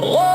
Oh.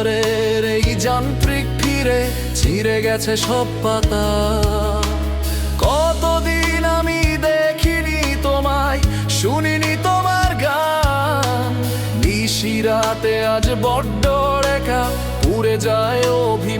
শহরের এই যান্ত্রিক ফিরে ছিঁড়ে গেছে সব পাতা। কতদিন আমি দেখিনি তোমায়, শুনিনি তোমার গান। নিশিরাতে আজ বড্ড রেখা, পুড়ে যায় অভিমান।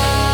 love.